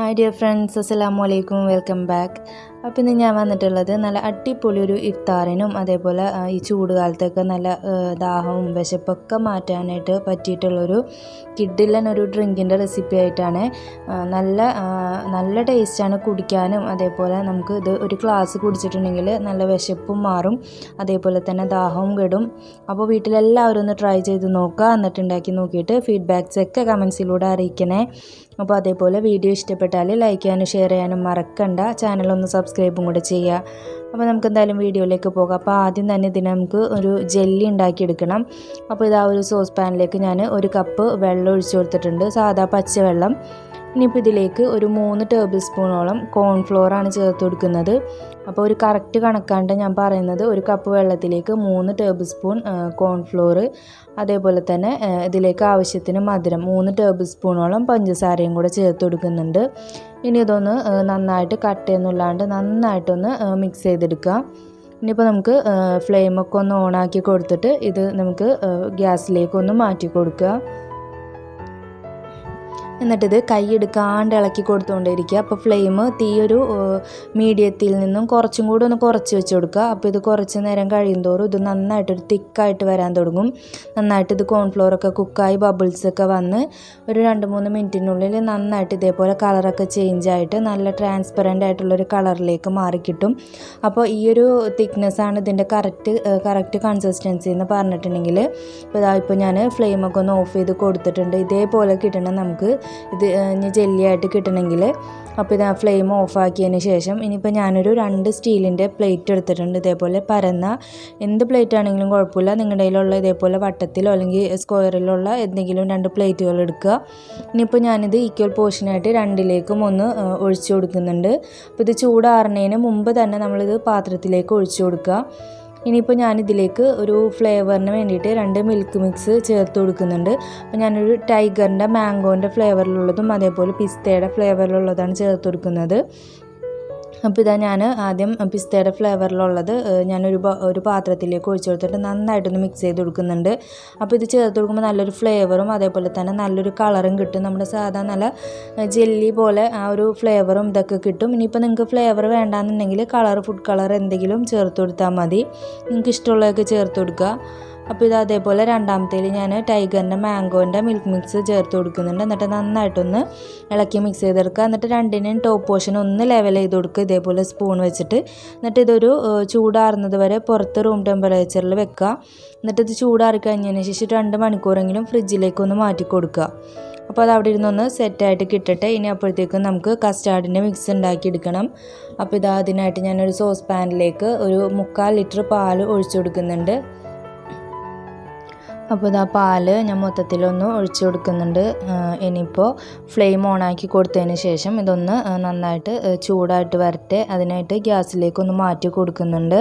Hi dear friends അസ്സലാമു അലൈക്കും welcome back അപ്പോൾ ഇന്ന് ഞാൻ വന്നിട്ടുള്ളത് നല്ല അടിപൊളി ഒരു ഇഫ്താറിനും അതേപോലെ ഈ ചൂട് കാലത്തൊക്കെ നല്ല ദാഹവും വിശപ്പൊക്കെ മാറ്റാനായിട്ട് പറ്റിയിട്ടുള്ളൊരു കിഡിലൻ ഒരു ഡ്രിങ്കിന്റെ റെസിപ്പി ആയിട്ടാണ് നല്ല നല്ല ടേസ്റ്റാണ് കുടിക്കാനും അതേപോലെ നമുക്ക് ഇത് ഒരു ഗ്ലാസ് കുടിച്ചിട്ടുണ്ടെങ്കിൽ നല്ല വിശപ്പും മാറും അതേപോലെ തന്നെ ദാഹവും കെടും. അപ്പോൾ വീട്ടിലെല്ലാവരും ഒന്ന് ട്രൈ ചെയ്ത് നോക്കുക എന്നിട്ട് ഉണ്ടാക്കി നോക്കിയിട്ട് ഫീഡ്ബാക്ക്സ് ഒക്കെ കമൻസിലൂടെ അറിയിക്കണേ. അപ്പോൾ അതേപോലെ വീഡിയോ ഇഷ്ടപ്പെട്ടാൽ ലൈക്ക് ചെയ്യാനും ഷെയർ ചെയ്യാനും മറക്കണ്ട. ചാനലൊന്ന് സബ്സ്ക്രൈബും കൂടെ ചെയ്യുക. അപ്പോൾ നമുക്ക് എന്തായാലും വീഡിയോയിലേക്ക് പോകാം. അപ്പോൾ ആദ്യം തന്നെ ഇതിന് നമുക്ക് ഒരു ജെല്ലി ഉണ്ടാക്കിയെടുക്കണം. അപ്പോൾ ഇതാ ഒരു സോസ് പാനിലേക്ക് ഞാൻ ഒരു കപ്പ് വെള്ളം ഒഴിച്ചു കൊടുത്തിട്ടുണ്ട്. സാധാ പച്ചവെള്ളം. ഇനിയിപ്പോൾ ഇതിലേക്ക് ഒരു മൂന്ന് ടേബിൾ സ്പൂണോളം കോൺഫ്ലോറാണ് ചേർത്ത് കൊടുക്കുന്നത്. അപ്പോൾ ഒരു കറക്റ്റ് കണക്കാണ്ട് ഞാൻ പറയുന്നത് ഒരു കപ്പ് വെള്ളത്തിലേക്ക് മൂന്ന് ടേബിൾ സ്പൂൺ കോൺഫ്ലോർ അതേപോലെ തന്നെ ഇതിലേക്ക് ആവശ്യത്തിന് മധുരം മൂന്ന് ടേബിൾ സ്പൂണോളം പഞ്ചസാരയും കൂടെ ചേർത്ത് കൊടുക്കുന്നുണ്ട്. ഇനി ഇതൊന്ന് നന്നായിട്ട് നന്നായിട്ട് കട്ടയൊന്നുമില്ലാണ്ട് നന്നായിട്ടൊന്ന് മിക്സ് ചെയ്തെടുക്കുക. ഇനിയിപ്പോൾ നമുക്ക് ഫ്ലെയിമൊക്കെ ഒന്ന് ഓണാക്കി കൊടുത്തിട്ട് ഇത് നമുക്ക് ഗ്യാസിലേക്കൊന്ന് മാറ്റി കൊടുക്കുക. എന്നിട്ടിത് കൈയെടുക്കാണ്ട് ഇളക്കി കൊടുത്തുകൊണ്ടിരിക്കുക. അപ്പോൾ ഫ്ലെയിം തീ ഒരു മീഡിയത്തിൽ നിന്നും കുറച്ചും കൂടി ഒന്ന് കുറച്ച് വെച്ച് കൊടുക്കുക. അപ്പോൾ ഇത് കുറച്ച് നേരം കഴിയുന്തോറും ഇത് നന്നായിട്ടൊരു തിക്കായിട്ട് വരാൻ തുടങ്ങും. നന്നായിട്ട് ഇത് കോൺഫ്ലോറൊക്കെ കുക്കായി ബബിൾസ് ഒക്കെ വന്ന് ഒരു രണ്ട് മൂന്ന് മിനിറ്റിനുള്ളിൽ നന്നായിട്ട് ഇതേപോലെ കളറൊക്കെ ചേഞ്ച് ആയിട്ട് നല്ല ട്രാൻസ്പെറന്റ് ആയിട്ടുള്ളൊരു കളറിലേക്ക് മാറിക്കിട്ടും അപ്പോൾ ഈ ഒരു തിക്നെസ്സാണ് ഇതിന്റെ കറക്റ്റ് കറക്റ്റ് കൺസിസ്റ്റൻസി എന്ന് പറഞ്ഞിട്ടുണ്ടെങ്കിൽ ഇപ്പോൾ ഇതാ ഇപ്പോൾ ഞാൻ ഫ്ലെയിമൊക്കെ ഒന്ന് ഓഫ് ചെയ്ത് കൊടുത്തിട്ടുണ്ട്. ഇതേപോലെ കിട്ടണം നമുക്ക് ഇത് ഇനി ജെല്ലിയായിട്ട് കിട്ടണമെങ്കിൽ. അപ്പോൾ ഇത് ആ ഫ്ലെയിം ഓഫാക്കിയതിന് ശേഷം ഇനിയിപ്പോൾ ഞാനൊരു രണ്ട് സ്റ്റീലിന്റെ പ്ലേറ്റ് എടുത്തിട്ടുണ്ട്. ഇതേപോലെ പരന്ന എന്ത് പ്ലേറ്റ് ആണെങ്കിലും കുഴപ്പമില്ല. നിങ്ങളുടെ കയ്യിലുള്ള ഇതേപോലെ വട്ടത്തിലോ അല്ലെങ്കിൽ സ്ക്വയറിലുള്ള എന്തെങ്കിലും രണ്ട് പ്ലേറ്റുകൾ എടുക്കുക. ഇനിയിപ്പോൾ ഞാനിത് ഈക്വൽ പോർഷനായിട്ട് രണ്ടിലേക്കും ഒന്ന് ഒഴിച്ചു കൊടുക്കുന്നുണ്ട്. അപ്പോൾ ഇത് ചൂടാറുന്നതിന് മുമ്പ് തന്നെ നമ്മളിത് പാത്രത്തിലേക്ക് ഒഴിച്ചു കൊടുക്കുക. ഇനിയിപ്പോൾ ഞാനിതിലേക്ക് ഒരു ഫ്ലേവറിന് വേണ്ടിയിട്ട് രണ്ട് മിൽക്ക് മിക്സ് ചേർത്ത് കൊടുക്കുന്നുണ്ട്. അപ്പോൾ ഞാനൊരു ടൈഗറിന്റെ മാംഗോന്റെ ഫ്ലേവറിലുള്ളതും അതേപോലെ പിസ്തയുടെ ഫ്ലേവറിലുള്ളതാണ് ചേർത്ത് കൊടുക്കുന്നത്. അപ്പോൾ ഇതാ ഞാൻ ആദ്യം പിസ്തയുടെ ഫ്ലേവറിലുള്ളത് ഞാനൊരു ഒരു പാത്രത്തിലേക്ക് ഒഴിച്ചു കൊടുത്തിട്ട് നന്നായിട്ടൊന്ന് മിക്സ് ചെയ്ത് കൊടുക്കുന്നുണ്ട്. അപ്പോൾ ഇത് ചേർത്ത് കൊടുക്കുമ്പോൾ നല്ലൊരു ഫ്ലേവറും അതേപോലെ തന്നെ നല്ലൊരു കളറും കിട്ടും. നമ്മുടെ സാധാ നല്ല ജെല്ലി പോലെ ആ ഒരു ഫ്ലേവറും ഇതൊക്കെ കിട്ടും. ഇനിയിപ്പോൾ നിങ്ങൾക്ക് ഫ്ലേവർ വേണ്ടാന്നുണ്ടെങ്കിൽ കളർ ഫുഡ് കളർ എന്തെങ്കിലും ചേർത്ത് കൊടുത്താൽ മതി. നിങ്ങൾക്ക് ഇഷ്ടമുള്ളതൊക്കെ ചേർത്ത് കൊടുക്കുക. അപ്പോൾ ഇത് അതേപോലെ രണ്ടാമത്തേൽ ഞാൻ ടൈഗറിന്റെ മാംഗോന്റെ മിൽക്ക് മിക്സ് ചേർത്ത് കൊടുക്കുന്നുണ്ട്. എന്നിട്ട് നന്നായിട്ടൊന്ന് ഇളക്കി മിക്സ് ചെയ്തെടുക്കുക. എന്നിട്ട് രണ്ടിനെയും ടോപ്പ് പോർഷൻ ഒന്ന് ലെവൽ ചെയ്ത് കൊടുക്കുക. ഇതേപോലെ സ്പൂൺ വെച്ചിട്ട്. എന്നിട്ട് ഇതൊരു ചൂടാറുന്നത് വരെ പുറത്ത് റൂം ടെമ്പറേച്ചറിൽ വെക്കുക. എന്നിട്ട് ഇത് ചൂടാറി കഴിഞ്ഞതിന് ശേഷം രണ്ട് മണിക്കൂറെങ്കിലും ഫ്രിഡ്ജിലേക്ക് ഒന്ന് മാറ്റി കൊടുക്കുക. അപ്പോൾ അത് അവിടെ ഇരുന്നൊന്ന് സെറ്റായിട്ട് കിട്ടട്ടെ. ഇനി അപ്പോഴത്തേക്കും നമുക്ക് കസ്റ്റാർഡിന്റെ മിക്സ് ഉണ്ടാക്കിയെടുക്കണം അപ്പോൾ ഇത് അതിനായിട്ട് ഞാനൊരു സോസ് പാനിലേക്ക് ഒരു മുക്കാൽ ലിറ്റർ പാൽ ഒഴിച്ചു കൊടുക്കുന്നുണ്ട്. അപ്പോൾ ഇതാ പാൽ ഞാൻ മൊത്തത്തിലൊന്ന് ഒഴിച്ചു കൊടുക്കുന്നുണ്ട്. ഇനിയിപ്പോൾ ഫ്ലെയിം ഓണാക്കി കൊടുത്തതിന് ശേഷം ഇതൊന്ന് നന്നായിട്ട് ചൂടായിട്ട് വരട്ടെ. അതിനായിട്ട് ഗ്യാസിലേക്കൊന്ന് മാറ്റി കൊടുക്കുന്നുണ്ട്.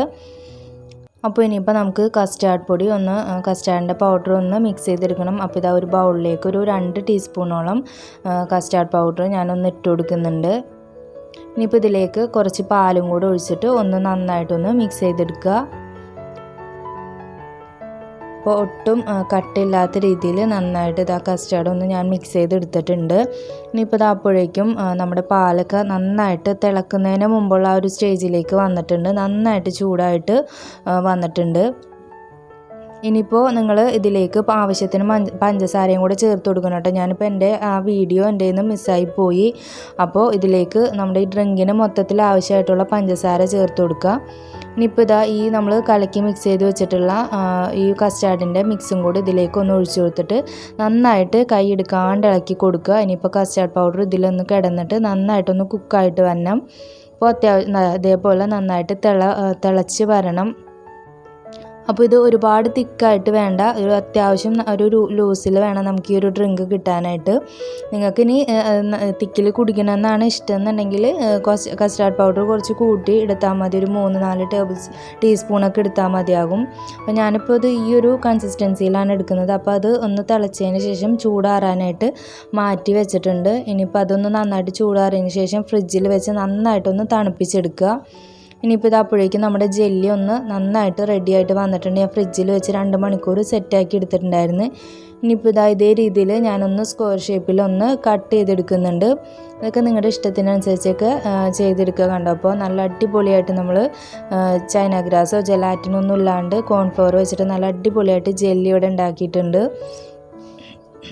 അപ്പോൾ ഇനിയിപ്പോൾ നമുക്ക് കസ്റ്റാർഡ് പൊടി ഒന്ന് കസ്റ്റാർഡിന്റെ പൗഡർ ഒന്ന് മിക്സ് ചെയ്തെടുക്കണം. അപ്പോൾ ഇതാ ഒരു ബൗളിലേക്ക് ഒരു രണ്ട് ടീസ്പൂണോളം കസ്റ്റാർഡ് പൗഡർ ഞാനൊന്ന് ഇട്ട് കൊടുക്കുന്നുണ്ട്. ഇനിയിപ്പോൾ ഇതിലേക്ക് കുറച്ച് പാലും കൂടെ ഒഴിച്ചിട്ട് ഒന്ന് നന്നായിട്ടൊന്ന് മിക്സ് ചെയ്തെടുക്കുക. അപ്പോൾ ഒട്ടും കട്ടില്ലാത്ത രീതിയിൽ നന്നായിട്ട് ഇതാ കസ്റ്റാർഡ് ഒന്ന് ഞാൻ മിക്സ് ചെയ്തെടുത്തിട്ടുണ്ട്. ഇനിയിപ്പോൾ ഇത് അപ്പോഴേക്കും നമ്മുടെ പാലൊക്കെ നന്നായിട്ട് തിളക്കുന്നതിന് മുമ്പുള്ള ആ ഒരു സ്റ്റേജിലേക്ക് വന്നിട്ടുണ്ട്. നന്നായിട്ട് ചൂടായിട്ട് വന്നിട്ടുണ്ട്. ഇനിയിപ്പോൾ നിങ്ങൾ ഇതിലേക്ക് ആവശ്യത്തിന് പഞ്ചസാരയും കൂടെ ചേർത്ത് കൊടുക്കണം കേട്ടോ. ഞാനിപ്പോൾ എന്റെ ആ വീഡിയോ എന്റെ നിന്ന് മിസ്സായി പോയി. അപ്പോൾ ഇതിലേക്ക് നമ്മുടെ ഈ ഡ്രിങ്കിന് മൊത്തത്തിൽ ആവശ്യമായിട്ടുള്ള പഞ്ചസാര ചേർത്ത് കൊടുക്കുക. ഇനിയിപ്പോൾ ഇതാ ഈ നമ്മൾ കലക്കി മിക്സ് ചെയ്ത് വെച്ചിട്ടുള്ള ഈ കസ്റ്റാർഡിന്റെ മിക്സും കൂടി ഇതിലേക്ക് ഒന്ന് ഒഴിച്ചു കൊടുത്തിട്ട് നന്നായിട്ട് കൈ എടുക്കാണ്ട് ഇളക്കി കൊടുക്കുക. ഇനിയിപ്പോൾ കസ്റ്റാർഡ് പൗഡർ ഇതിലൊന്ന് കിടന്നിട്ട് നന്നായിട്ടൊന്ന് കുക്കായിട്ട് വരണം. അപ്പോൾ അത്യാവശ്യം ഇതേപോലെ നന്നായിട്ട് തിള തിളച്ച് വരണം. അപ്പോൾ ഇത് ഒരുപാട് തിക്കായിട്ട് വേണ്ട. ഒരു അത്യാവശ്യം ഒരു ലൂസിൽ വേണം നമുക്ക് ഈ ഒരു ഡ്രിങ്ക് കിട്ടാനായിട്ട്. നിങ്ങൾക്ക് ഇനി തിക്കിൽ കുടിക്കണമെന്നാണ് ഇഷ്ടം എന്നുണ്ടെങ്കിൽ കസ്റ്റാർഡ് പൗഡർ കുറച്ച് കൂട്ടി എടുത്താൽ മതി. ഒരു മൂന്ന് നാല് ടേബിൾ ടീസ്പൂണൊക്കെ എടുത്താൽ മതിയാകും. അപ്പോൾ ഞാനിപ്പോൾ ഇത് ഈ ഒരു കൺസിസ്റ്റൻസിയിലാണ് എടുക്കുന്നത്. അപ്പോൾ അത് ഒന്ന് തിളച്ചതിന് ശേഷം ചൂടാറാനായിട്ട് മാറ്റി വെച്ചിട്ടുണ്ട്. ഇനിയിപ്പോൾ അതൊന്ന് നന്നായിട്ട് ചൂടാറിയതിന് ശേഷം ഫ്രിഡ്ജിൽ വെച്ച് നന്നായിട്ടൊന്ന് തണുപ്പിച്ചെടുക്കുക. ഇനിയിപ്പോൾ ഇത് അപ്പോഴേക്കും നമ്മുടെ ജെല്ലി ഒന്ന് നന്നായിട്ട് റെഡി ആയിട്ട് വന്നിട്ടുണ്ട്. ഞാൻ ഫ്രിഡ്ജിൽ വെച്ച് രണ്ട് മണിക്കൂർ സെറ്റാക്കി എടുത്തിട്ടുണ്ടായിരുന്നു. ഇനിയിപ്പോൾ ഇതാ ഇതേ രീതിയിൽ ഞാനൊന്ന് സ്ക്വയർ ഷേപ്പിൽ ഒന്ന് കട്ട് ചെയ്തെടുക്കുന്നുണ്ട്. അതൊക്കെ നിങ്ങളുടെ ഇഷ്ടത്തിനനുസരിച്ചൊക്കെ ചെയ്തെടുക്കുക കണ്ടോ? അപ്പോൾ നല്ല അടിപൊളിയായിട്ട് നമ്മൾ ചൈന ഗ്രാസോ ജലാറ്റിനൊന്നും ഇല്ലാണ്ട് കോൺഫ്ലവർ വെച്ചിട്ട് നല്ല അടിപൊളിയായിട്ട് ജെല്ലി ഇവിടെ ഉണ്ടാക്കിയിട്ടുണ്ട്.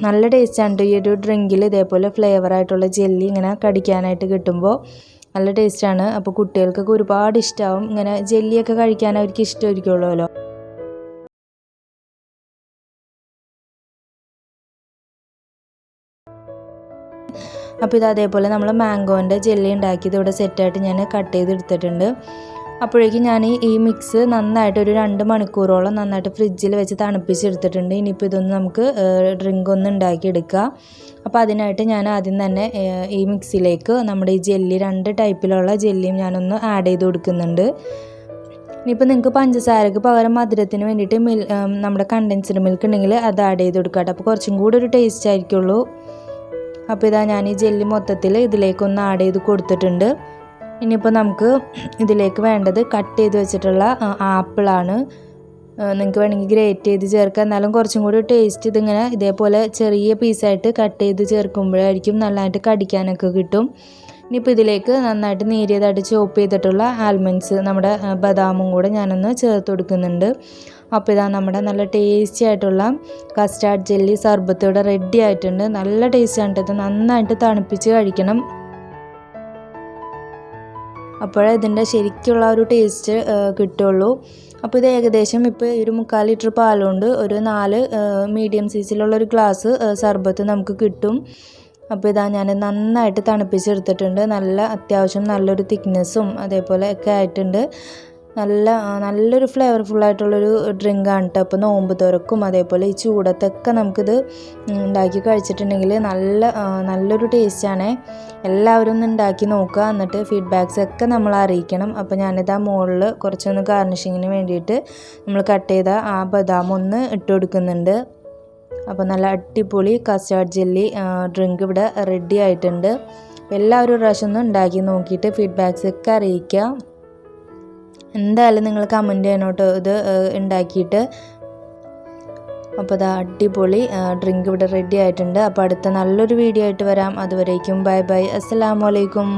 നല്ല ടേസ്റ്റാണ് ഈ ഒരു ഡ്രിങ്കിൽ ഇതേപോലെ ഫ്ലേവറായിട്ടുള്ള ജെല്ലി ഇങ്ങനെ കടിക്കാനായിട്ട് കിട്ടുമ്പോൾ നല്ല ടേസ്റ്റാണ്. അപ്പോൾ കുട്ടികൾക്കൊക്കെ ഒരുപാട് ഇഷ്ടമാവും ഇങ്ങനെ ജെല്ലിയൊക്കെ കഴിക്കാൻ അവർക്ക് ഇഷ്ടമായിരിക്കുമല്ലോ അപ്പോൾ ഇത് അതേപോലെ നമ്മൾ മാംഗോന്റെ ജെല്ലി ഉണ്ടാക്കിയത് ഇവിടെ സെറ്റായിട്ട് ഞാൻ കട്ട് ചെയ്തെടുത്തിട്ടുണ്ട്. അപ്പോഴേക്കും ഞാൻ ഈ- മിക്സ് നന്നായിട്ട് ഒരു രണ്ട് മണിക്കൂറോളം നന്നായിട്ട് ഫ്രിഡ്ജിൽ വെച്ച് തണുപ്പിച്ചെടുത്തിട്ടുണ്ട്. ഇനിയിപ്പോൾ ഇതൊന്ന് നമുക്ക് ഡ്രിങ്ക് ഒന്ന് ഉണ്ടാക്കിയെടുക്കുക അപ്പോൾ അതിനായിട്ട് ഞാൻ ആദ്യം തന്നെ ഈ മിക്സിലേക്ക് നമ്മുടെ ഈ ജെല്ലി രണ്ട് ടൈപ്പിലുള്ള ജെല്ലിയും ഞാനൊന്ന് ആഡ് ചെയ്ത് കൊടുക്കുന്നുണ്ട്. ഇനിയിപ്പോൾ നിങ്ങൾക്ക് പഞ്ചസാരക്ക് പകരം മധുരത്തിന് വേണ്ടിയിട്ട് മിൽ നമ്മുടെ കണ്ടൻസ്ഡ് മിൽക്ക് ഉണ്ടെങ്കിൽ അത് ആഡ് ചെയ്ത് കൊടുക്കാം അപ്പോൾ കുറച്ചും കൂടി ഒരു ടേസ്റ്റ് ആയിരിക്കുള്ളൂ. അപ്പോൾ ഇതാ ഞാൻ ഈ ജെല്ലി മൊത്തത്തിൽ ഇതിലേക്കൊന്ന് ആഡ് ചെയ്ത് കൊടുത്തിട്ടുണ്ട്. ഇനിയിപ്പോൾ നമുക്ക് ഇതിലേക്ക് വേണ്ടത് കട്ട് ചെയ്ത് വെച്ചിട്ടുള്ള ആപ്പിളാണ്. നിങ്ങൾക്ക് വേണമെങ്കിൽ ഗ്രേറ്റ് ചെയ്ത് ചേർക്കാം. എന്നാലും കുറച്ചും കൂടി ടേസ്റ്റ് ഇതിങ്ങനെ ഇതേപോലെ ചെറിയ പീസായിട്ട് കട്ട് ചെയ്ത് ചേർക്കുമ്പോഴായിരിക്കും നല്ലതായിട്ട് കടിക്കാനൊക്കെ കിട്ടും. ഇനിയിപ്പോൾ ഇതിലേക്ക് നന്നായിട്ട് നേരിയതായിട്ട് ചോപ്പ് ചെയ്തിട്ടുള്ള ആൽമണ്ട്സ് നമ്മുടെ ബദാമും കൂടെ ഞാനൊന്ന് ചേർത്ത് കൊടുക്കുന്നുണ്ട്. അപ്പോൾ ഇതാ നമ്മുടെ നല്ല ടേസ്റ്റി ആയിട്ടുള്ള കസ്റ്റാർഡ് ജെല്ലി സർബത്തോടെ റെഡി ആയിട്ടുണ്ട്. നല്ല ടേസ്റ്റ് ആണ് ഇത്. നന്നായിട്ട് തണുപ്പിച്ച് കഴിക്കണം. അപ്പോഴേ ഇതിന്റെ ശരിക്കുള്ള ഒരു ടേസ്റ്റ് കിട്ടുള്ളൂ. അപ്പോൾ ഇത് ഏകദേശം ഇപ്പോൾ ഒരു മുക്കാൽ ലിറ്റർ പാലുകൊണ്ട് ഒരു നാല് മീഡിയം സൈസിലുള്ള ഒരു ഗ്ലാസ് സർബത്ത് നമുക്ക് കിട്ടും. അപ്പോൾ ഇതാ ഞാൻ നന്നായിട്ട് തണുപ്പിച്ചെടുത്തിട്ടുണ്ട്. നല്ല അത്യാവശ്യം നല്ലൊരു തിക്നെസ്സും അതേപോലെ ഒക്കെ ആയിട്ടുണ്ട്. നല്ല നല്ലൊരു ഫ്ലേവർഫുൾ ആയിട്ടുള്ളൊരു ഡ്രിങ്കാണ് കേട്ടോ അപ്പോൾ നോമ്പ് തുറക്കും അതേപോലെ ഈ ചൂടത്തൊക്കെ നമുക്കിത് ഉണ്ടാക്കി കഴിച്ചിട്ടുണ്ടെങ്കിൽ നല്ല നല്ലൊരു ടേസ്റ്റാണ് എല്ലാവരും ഒന്ന് ഉണ്ടാക്കി നോക്കുക എന്നിട്ട് ഫീഡ്ബാക്സ് ഒക്കെ നമ്മൾ അറിയിക്കണം. അപ്പോൾ ഞാനിത് ആ മുകളിൽ കുറച്ചൊന്ന് ഗാർണിഷിങ്ങിന് വേണ്ടിയിട്ട് നമ്മൾ കട്ട് ചെയ്ത ആ ബദാം ഒന്ന് ഇട്ട് കൊടുക്കുന്നുണ്ട്. അപ്പോൾ നല്ല അടിപൊളി കസ്റ്റാർഡ് ജെല്ലി ഡ്രിങ്ക് ഇവിടെ റെഡി ആയിട്ടുണ്ട്. എല്ലാവരും പ്രാവശ്യം ഒന്ന് ഉണ്ടാക്കി നോക്കിയിട്ട് ഫീഡ്ബാക്സ് ഒക്കെ അറിയിക്കുക എന്തായാലും നിങ്ങൾ കമന്റ് ചെയ്യണം കേട്ടോ ഇത് ഉണ്ടാക്കിയിട്ട്. അപ്പോൾ അത് അടിപൊളി ഡ്രിങ്ക് ഇവിടെ റെഡി ആയിട്ടുണ്ട്. അപ്പോൾ അടുത്ത നല്ലൊരു വീഡിയോ ആയിട്ട് വരാം. അതുവരേക്കും ബൈ ബൈ. അസ്സലാമു അലൈക്കും.